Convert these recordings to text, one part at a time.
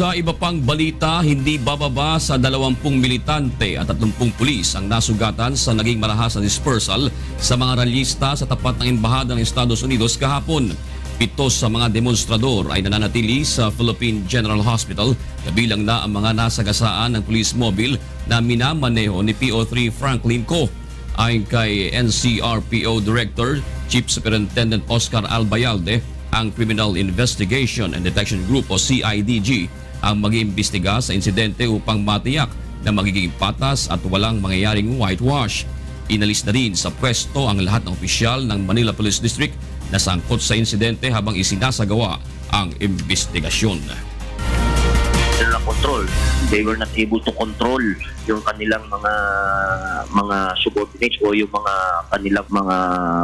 Sa iba pang balita, hindi bababa sa 20 militante at 30 pulis ang nasugatan sa naging marahas na dispersal sa mga rallyista sa tapat ng Embahada ng Estados Unidos kahapon. Pito sa mga demonstrador ay nananatili sa Philippine General Hospital kabilang na ang mga nasagasaan ng police mobile na minamaneho ni PO3 Franklin Co. Ayon kay NCRPO Director, Chief Superintendent Oscar Albayalde, ang Criminal Investigation and Detection Group o CIDG ang mag-iimbestiga sa insidente upang matiyak na magiging patas at walang mangyayaring whitewash. Inalis na rin sa pwesto ang lahat ng opisyal ng Manila Police District na sangkot sa insidente habang isinasagawa ang investigasyon. control. They were not able to control yung kanilang mga mga subordinates o yung mga kanilang mga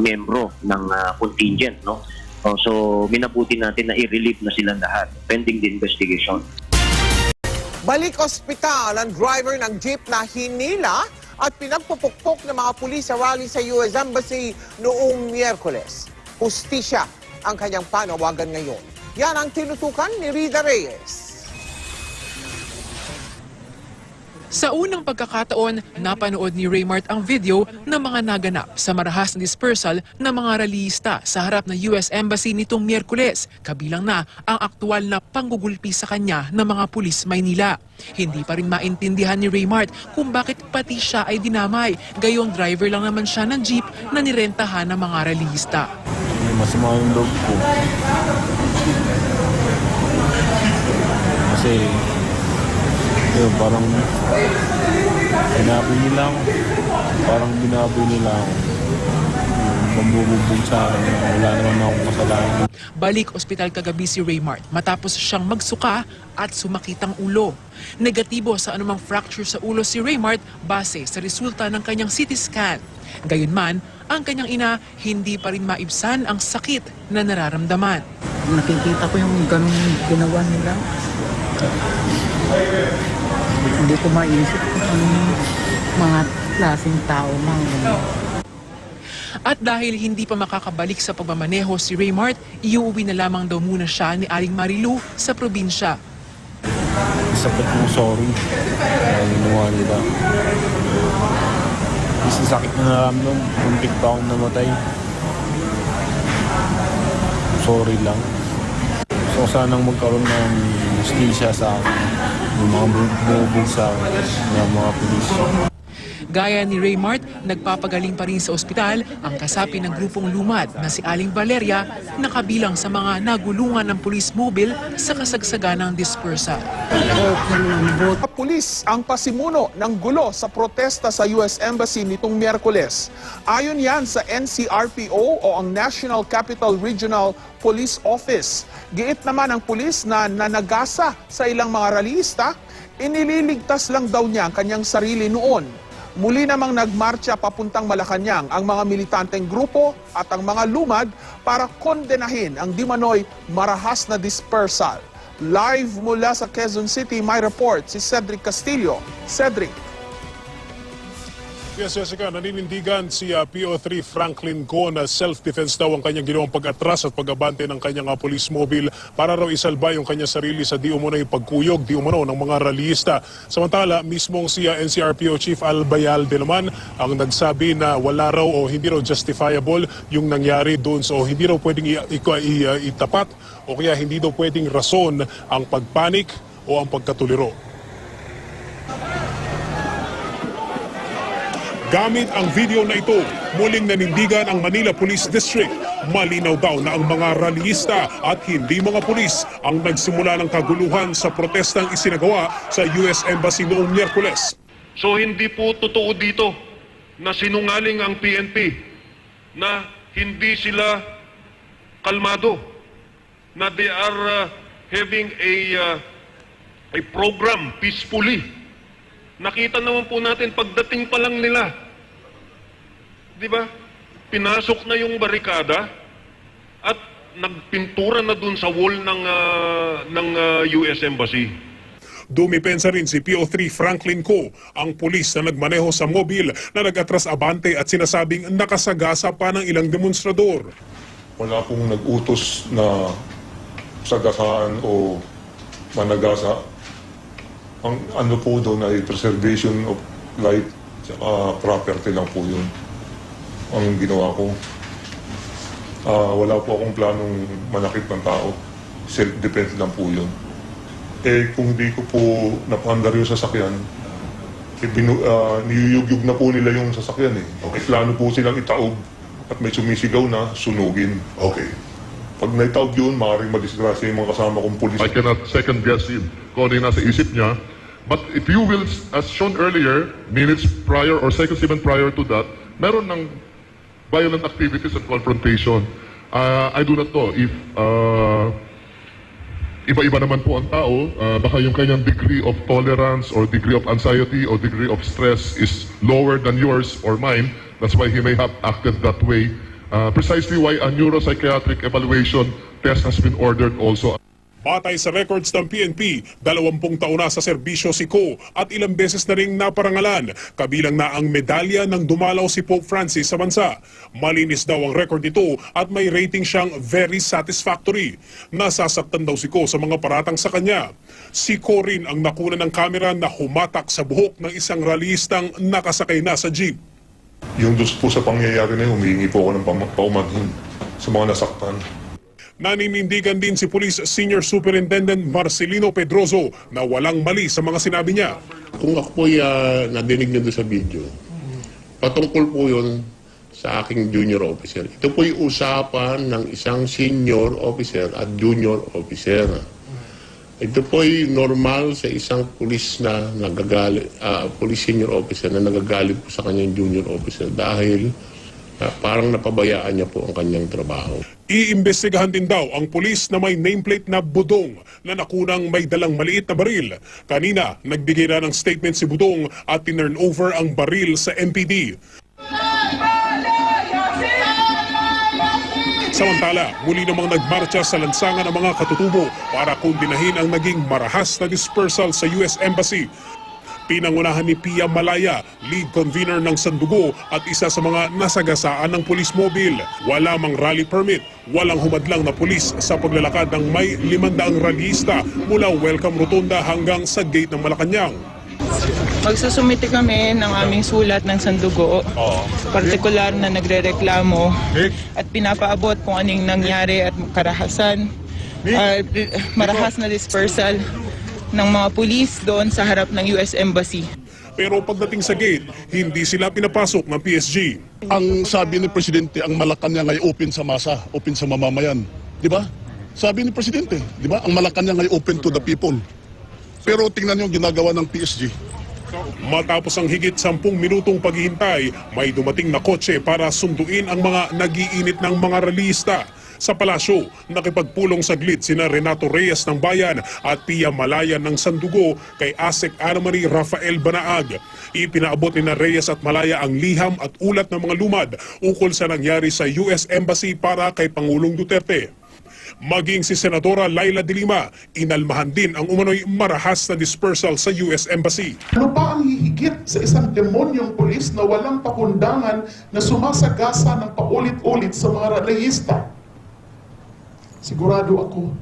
membro ng ah, contingent, no? Oh, so, minabuti natin na i-relieve na silang lahat pending the investigation. Balik ospital ang driver ng jeep na hinila at pinagpupukpok ng mga pulis sa rally sa US Embassy noong Miyerkules. Pustisya ang kanyang panawagan ngayon. Yan ang tinutukan ni Rida Reyes. Sa unang pagkakataon, napanood ni Raymart ang video ng mga naganap sa marahas na dispersal ng mga rallyista sa harap ng US Embassy nitong Miyerkules, kabilang na ang aktual na panggugulpi sa kanya ng mga pulis Maynila. Hindi pa rin maintindihan ni Raymart kung bakit pati siya ay dinamay, gayong driver lang naman siya ng jeep na nirentahan ng mga rallyista. Masama yung loob ko. Kasi, yun, parang binaboy nila ako. Parang binaboy nila ako. Yung Mambubugbog sa akin. Wala naman akong kasalanan. Balik ospital kagabi si Raymart matapos siyang magsuka at sumakitang ulo. Negatibo sa anumang fracture sa ulo si Raymart base sa resulta ng kanyang CT scan. Gayunman, ang kanyang ina hindi pa rin maibsan ang sakit na nararamdaman. nakikita ko yung ganun ginawa nila. Hindi ko maisip kung anong mga klaseng tao mga ganun. At dahil hindi pa makakabalik sa pagmamaneho si Raymart, iuwi na lamang daw muna siya ni Aling Marilu sa probinsya. Sakit yung sorry. Kaya ginawa nila. Kasi sakit na naramdam. Muntik pa akong namatay. Sorry lang. So sanang magkaroon ng justisya sa akin. Yung mga bumubog sa akin ng mga pulis. Gaya ni Raymart, nagpapagaling pa rin sa ospital ang kasapi ng grupong lumad na si Aling Valeria na kabilang sa mga nagulungan ng police mobile sa kasagsagan ng Ang pulis ang pasimuno ng gulo sa protesta sa US Embassy nitong Miyerkules. Ayon yan sa NCRPO o ang National Capital Regional Police Office. Giit naman ang pulis na nanagasa sa ilang mga rallyista, inililigtas lang daw niya ang kanyang sarili noon. Muli namang nagmarcha papuntang Malacanang ang mga militanteng grupo at ang mga lumad para kondenahin ang dimanoy marahas na dispersal. Live mula sa Quezon City, may report si Cedric Castillo. Cedric. Yes, Jessica, naninindigan si uh, PO3 Franklin Go na self-defense daw ang kanyang ginawang pag-atras at pag-abante ng kanyang uh, police mobile para raw isalba yung kanyang sarili sa di umano yung pagkuyog, di umano ng mga rallyista. Samantala, mismong si uh, NCRPO Chief Albayalde naman ang nagsabi na wala raw o hindi raw justifiable yung nangyari doon. So hindi raw pwedeng itapat o kaya hindi daw pwedeng rason ang pagpanik o ang pagkatuliro. Gamit ang video na ito, muling nanindigan ang Manila Police District. Malinaw daw na ang mga rallyista at hindi mga pulis ang nagsimula ng kaguluhan sa protestang isinagawa sa US Embassy noong Miyerkules. So hindi po totoo dito na sinungaling ang PNP na hindi sila kalmado na they are uh, having a uh, a program peacefully. Nakita naman po natin pagdating pa lang nila. 'Di ba? Pinasok na yung barikada at nagpintura na dun sa wall ng uh, ng uh, US Embassy. Dumipensa rin si PO3 Franklin Co, ang pulis na nagmaneho sa mobil na nag-atras abante at sinasabing nakasagasa pa ng ilang demonstrador. wala pong nag-utos na sagasaan o Managasa. Ang ano po doon ay preservation of life at property lang po yun. Ang ginawa ko. Ah, wala po akong planong manakit ng tao. Self-defense lang po yun. Eh, kung di ko po napandar yung sasakyan, eh, binu, ah, niyuyugyug na po nila yung sasakyan eh. Okay. Plano po silang itaob at may sumisigaw na sunugin. Okay. Pag naitaob yun, maaaring madisgrasya yung mga kasama kong pulis. I cannot second guess yun kung ano yung nasa isip niya. But if you will, as shown earlier, minutes prior or seconds even prior to that, meron ng violent activities and confrontation. Uh, I do not know if uh, iba-iba naman po ang tao, uh, baka yung kanyang degree of tolerance or degree of anxiety or degree of stress is lower than yours or mine. That's why he may have acted that way. Uh, precisely why a neuropsychiatric evaluation test has been ordered also. Batay sa records ng PNP, dalawampung taon na sa serbisyo si Ko at ilang beses na ring naparangalan, kabilang na ang medalya ng dumalaw si Pope Francis sa bansa. Malinis daw ang record nito at may rating siyang very satisfactory. Nasasaktan daw si Ko sa mga paratang sa kanya. Si Ko rin ang nakuna ng kamera na humatak sa buhok ng isang rallyistang nakasakay na sa jeep. Yung dos po sa pangyayari na yun, humihingi po ako ng paumanhin sa mga nasaktan. Naninindigan din si Police Senior Superintendent Marcelino Pedroso na walang mali sa mga sinabi niya. Kung ako po uh, nadinig niyo sa video, patungkol po yun sa aking junior officer. Ito po yung usapan ng isang senior officer at junior officer. Ito po ay normal sa isang pulis na nagagali, ah, police senior officer na nagagalit po sa kanyang junior officer dahil ah, parang napabayaan niya po ang kanyang trabaho. Iimbestigahan din daw ang pulis na may nameplate na Budong na nakunang may dalang maliit na baril. Kanina, nagbigay na ng statement si Budong at tinurn over ang baril sa MPD. Samantala, muli namang nagmarcha sa lansangan ang mga katutubo para kundinahin ang naging marahas na dispersal sa US Embassy. Pinangunahan ni Pia Malaya, lead convener ng Sandugo at isa sa mga nasagasaan ng police mobile. Wala mang rally permit, walang humadlang na pulis sa paglalakad ng may 500 rallyista mula Welcome Rotunda hanggang sa gate ng Malacanang. Magsusumite kami ng aming sulat ng sandugo, partikular na nagrereklamo at pinapaabot kung anong nangyari at karahasan, uh, marahas na dispersal ng mga pulis doon sa harap ng US Embassy. Pero pagdating sa gate, hindi sila pinapasok ng PSG. Ang sabi ni Presidente, ang Malacanang ay open sa masa, open sa mamamayan. Di ba? Sabi ni Presidente, di ba? Ang Malacanang ay open to the people. Pero tingnan niyo ang ginagawa ng PSG. Matapos ang higit 10 minutong paghihintay, may dumating na kotse para sunduin ang mga nagiinit ng mga ralista. Sa palasyo, nakipagpulong saglit sina Renato Reyes ng Bayan at Pia Malaya ng Sandugo kay Asek Anamarie Rafael Banaag. Ipinaabot ni Reyes at Malaya ang liham at ulat ng mga lumad ukol sa nangyari sa US Embassy para kay Pangulong Duterte. Maging si Senadora Laila de Lima, inalmahan din ang umano'y marahas na dispersal sa US Embassy. Ano pa ang hihigit sa isang demonyong pulis na walang pakundangan na sumasagasa ng paulit-ulit sa mga rallyista? Sigurado ako,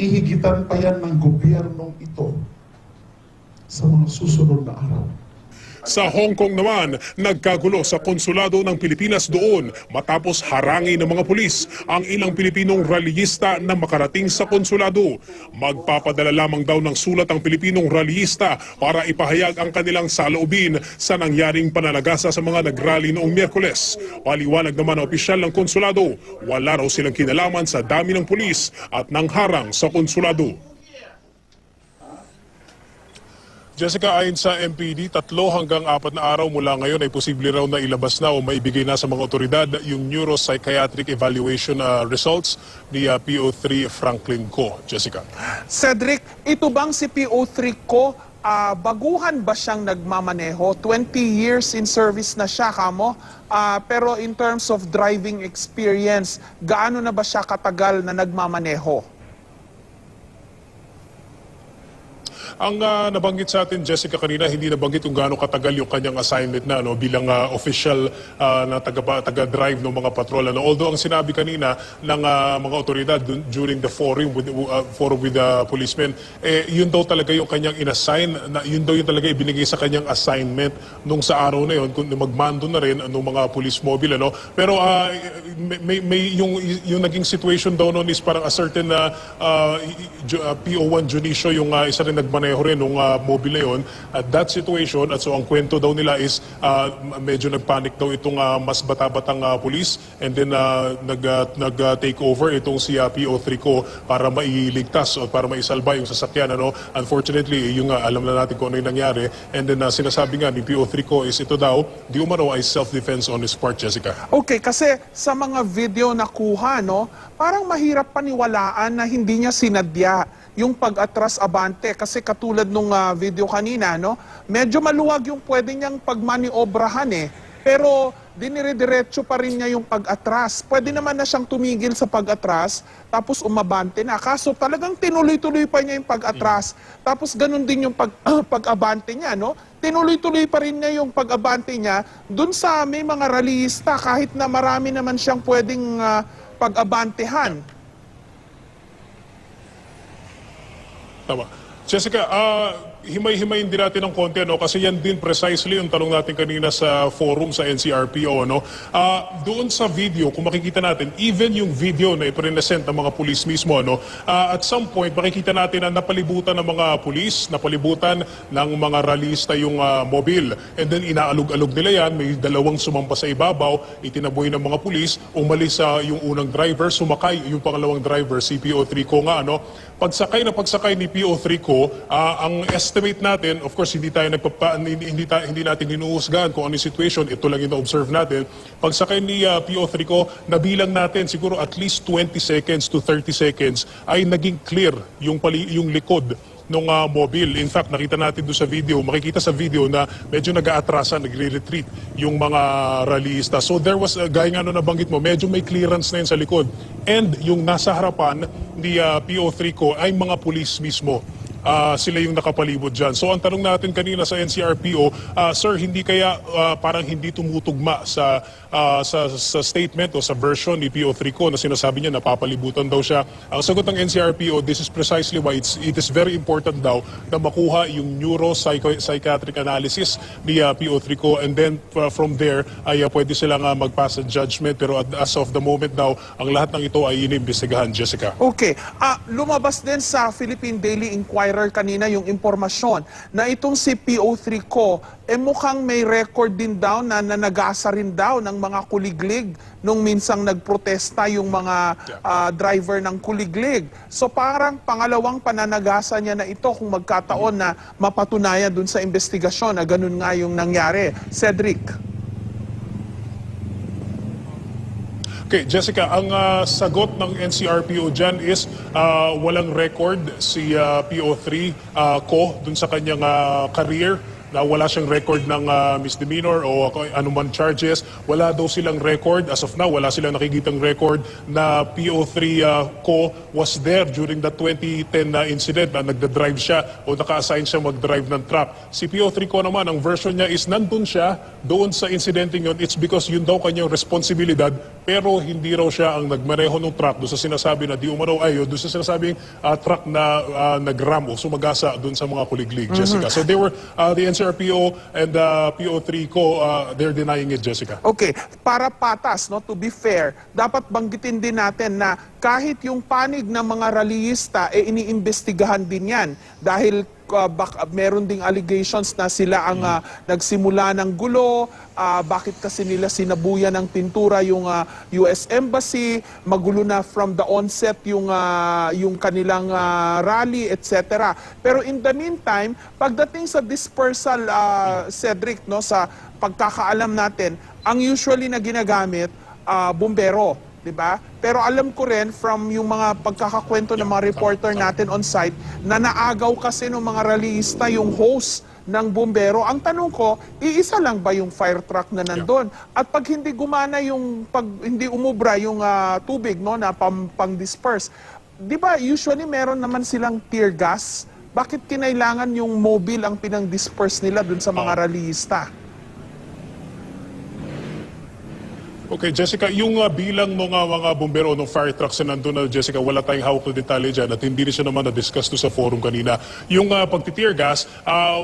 ihigitan pa yan ng gobyernong ito sa mga susunod na araw. Sa Hong Kong naman, nagkagulo sa konsulado ng Pilipinas doon matapos harangin ng mga pulis ang ilang Pilipinong rallyista na makarating sa konsulado. Magpapadala lamang daw ng sulat ang Pilipinong rallyista para ipahayag ang kanilang saloobin sa nangyaring panalagasa sa mga nagrally noong Miyerkules. Paliwanag naman ang opisyal ng konsulado, wala raw silang kinalaman sa dami ng pulis at nang harang sa konsulado. Jessica, ayon sa MPD, tatlo hanggang apat na araw mula ngayon ay posible raw na ilabas na o maibigay na sa mga otoridad yung neuropsychiatric evaluation uh, results ni uh, PO3 Franklin Co. Jessica. Cedric, ito bang si PO3 ko, ah, baguhan ba siyang nagmamaneho? 20 years in service na siya, kamo? Ah, pero in terms of driving experience, gaano na ba siya katagal na nagmamaneho? Ang ah, nabanggit sa atin, Jessica, kanina, hindi nabanggit kung gaano katagal yung kanyang assignment na ano, bilang ah, official ah, na taga, taga-drive ng mga patrol. Ano. Although ang sinabi kanina ng ah, mga otoridad during the forum with, ah, forum with the policemen, eh, yun daw talaga yung kanyang inassign, na, yun daw yung talaga ibinigay sa kanyang assignment nung sa araw na yun, kung magmando na rin ng mga police mobile. Ano. Pero ah, may, may, yung, yung naging situation daw noon is parang a certain na uh, PO1 Junicio yung ah, isa rin nagmaneho rin nung ah, mobile na yun. At that situation, at so ang kwento daw nila is ah, medyo nagpanic daw itong ah, mas bata-batang ah, police and then ah, nag, ah, nag-take over itong si ah, PO3 ko para mailigtas o para maisalba yung sasakyan. Ano? Unfortunately, yung ah, alam na natin kung ano yung nangyari. And then ah, sinasabi nga ni PO3 ko is ito daw, di umano ay self-defense on his part, Jessica. Okay, kasi sa mga video na kuha, no, parang mahirap paniwalaan na hindi niya sinadya yung pag-atras abante kasi katulad nung ah, video kanina, no, medyo maluwag yung pwede niyang pagmaniobrahan eh. Pero dinire-diretso pa rin niya yung pag-atras. Pwede naman na siyang tumigil sa pag-atras, tapos umabante na. Kaso talagang tinuloy-tuloy pa niya yung pag-atras. Tapos ganun din yung pag, pag-abante niya, no? Tinuloy-tuloy pa rin niya yung pag-abante niya dun sa may mga rallyista kahit na marami naman siyang pwedeng ah, pag-abantehan. Давай. Jessica, uh, himay-himayin din natin ng konti ano kasi yan din precisely yung tanong natin kanina sa forum sa NCRPO no. Ah, doon sa video kung makikita natin even yung video na ipresent ng mga pulis mismo no, ah, at some point makikita natin na napalibutan ng mga pulis, napalibutan ng mga rallyista yung ah, mobile. And then inaalog-alog nila yan, may dalawang sumampa sa ibabaw, itinaboy ng mga pulis, umalis sa yung unang driver, sumakay yung pangalawang driver, si PO3 ko nga ano. Pagsakay na pagsakay ni PO3 ko, ah, ang estimate natin, of course hindi tayo nagpapa, hindi, hindi, hindi natin hinuhusgahan kung ano yung situation, ito lang yung observe natin. Pagsakay ni ah, PO3 ko, nabilang natin siguro at least 20 seconds to 30 seconds ay naging clear yung, pali, yung likod nung ah, mobile. In fact, nakita natin doon sa video, makikita sa video na medyo nag-aatrasan, nagre-retreat yung mga rallyista. So there was, uh, gaya nga no nabanggit mo, medyo may clearance na yun sa likod. And yung nasa harapan ni ah, PO3 ko ay mga police mismo. Ah, sila yung nakapalibot dyan. So ang tanong natin kanina sa NCRPO, ah, sir, hindi kaya ah, parang hindi tumutugma sa, ah, sa, sa statement o sa version ni PO3 ko na sinasabi niya napapalibutan daw siya. Ang sagot ng NCRPO, this is precisely why it's, it is very important daw na makuha yung neuropsychiatric analysis ni ah, PO3 ko and then ah, from there ay ah, pwede silang ah, mag-pass a judgment pero at- as of the moment daw, ang lahat ng ito ay inimbestigahan, Jessica. Okay. Ah, lumabas din sa Philippine Daily Inquirer kanina yung impormasyon na itong si PO3 ko, eh mukhang may record din daw na nanagasa rin daw ng mga kuliglig nung minsang nagprotesta yung mga ah, driver ng kuliglig. So parang pangalawang pananagasa niya na ito kung magkataon na mapatunayan dun sa investigasyon na ganun nga yung nangyari. Cedric. Okay, Jessica, ang ah, sagot ng NCRPO dyan is ah, walang record si ah, PO3 ah, ko dun sa kanyang ah, career na wala siyang record ng ah, misdemeanor o anuman charges. Wala daw silang record. As of now, wala silang nakikitang record na PO3 ah, ko was there during the 2010 na incident na nagda-drive siya o naka-assign siya mag-drive ng truck. Si PO3 ko naman, ang version niya is nandun siya doon sa incident yun. It's because yun daw kanyang responsibilidad pero hindi raw siya ang nagmaneho ng truck doon sa sinasabi na di umano ay doon sa sinasabing ah, truck na ah, nagram o sumagasa doon sa mga kuliglig, Jessica. So they were, ah, the NCRPO and the PO3 ko, ah, they're denying it, Jessica. Okay, para patas, no, to be fair, dapat banggitin din natin na kahit yung panig ng mga rallyista, eh iniimbestigahan din yan. Dahil uh, bak- meron ding allegations na sila ang ah, nagsimula ng gulo, ah, bakit kasi nila sinabuyan ng pintura yung ah, US Embassy, magulo na from the onset yung, ah, yung kanilang ah, rally, etc. Pero in the meantime, pagdating sa dispersal, ah, Cedric, no, sa pagkakaalam natin, ang usually na ginagamit, ah, bumbero, di ba? Pero alam ko rin from yung mga pagkakakwento ng mga reporter natin on site na naagaw kasi ng mga rallyista yung host ng bumbero. Ang tanong ko, iisa lang ba yung fire truck na nandun? At pag hindi gumana yung, pag hindi umubra yung ah, tubig no, na pang, pang-disperse, di ba usually meron naman silang tear gas Bakit kinailangan yung mobile ang pinang-disperse nila dun sa mga rallyista? Okay, Jessica, yung uh, bilang ng uh, mga bumbero ng fire trucks na nandun na, Jessica, wala tayong hawak na detalye dyan at hindi rin siya naman na-discuss to sa forum kanina. Yung uh, pagtitear gas, uh,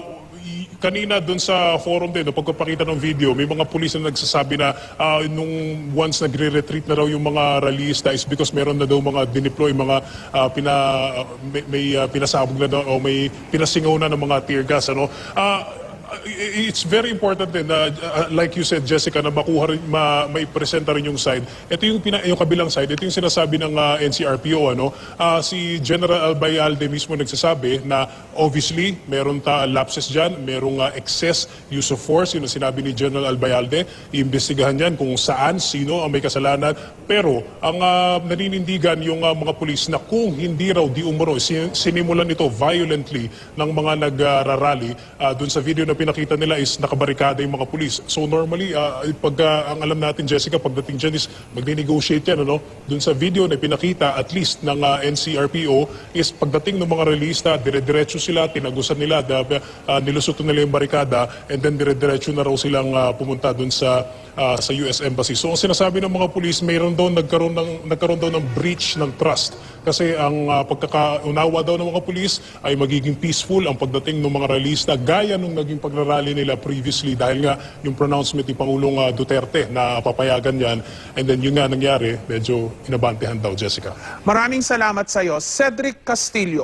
kanina dun sa forum din, no, pagpapakita ng video, may mga pulis na nagsasabi na uh, nung once nagre-retreat na raw yung mga rallyista is because meron na daw mga dineploy, mga uh, pina, uh, may, may uh, pinasabog na daw o may pinasingaw na ng mga tear gas. Ano? Uh, it's very important din na uh, like you said Jessica na makuha rin ma, maipresenta rin yung side. Ito yung pina, yung kabilang side, ito yung sinasabi ng uh, NCRPO ano. Uh, si General Albayalde mismo nagsasabi na obviously meron ta lapses diyan, merong uh, excess use of force, yun ang sinabi ni General Albayalde. Iimbestigahan yan kung saan, sino ang may kasalanan. Pero ang uh, naninindigan yung uh, mga pulis na kung hindi raw di umano sin- sinimulan ito violently ng mga nagrarally uh, dun sa video na pinakita nila is nakabarikada yung mga pulis. So normally, uh, pag uh, ang alam natin Jessica, pagdating dyan is magne-negotiate yan. Ano? Dun sa video na pinakita at least ng uh, NCRPO is pagdating ng mga realista, dire-diretso sila, tinagusan nila, da, uh, nilusutan nila yung barikada and then dire-diretso na raw silang uh, pumunta dun sa uh, sa US Embassy. So ang sinasabi ng mga pulis, mayroon daw nagkaroon ng nagkaroon daw ng breach ng trust kasi ang uh, pagkakaunawa daw ng mga pulis ay magiging peaceful ang pagdating ng mga realista gaya nung naging pagrarally nila previously dahil nga yung pronouncement ni Pangulong uh, Duterte na papayagan yan and then yun nga nangyari, medyo inabantehan daw Jessica. Maraming salamat sa iyo, Cedric Castillo.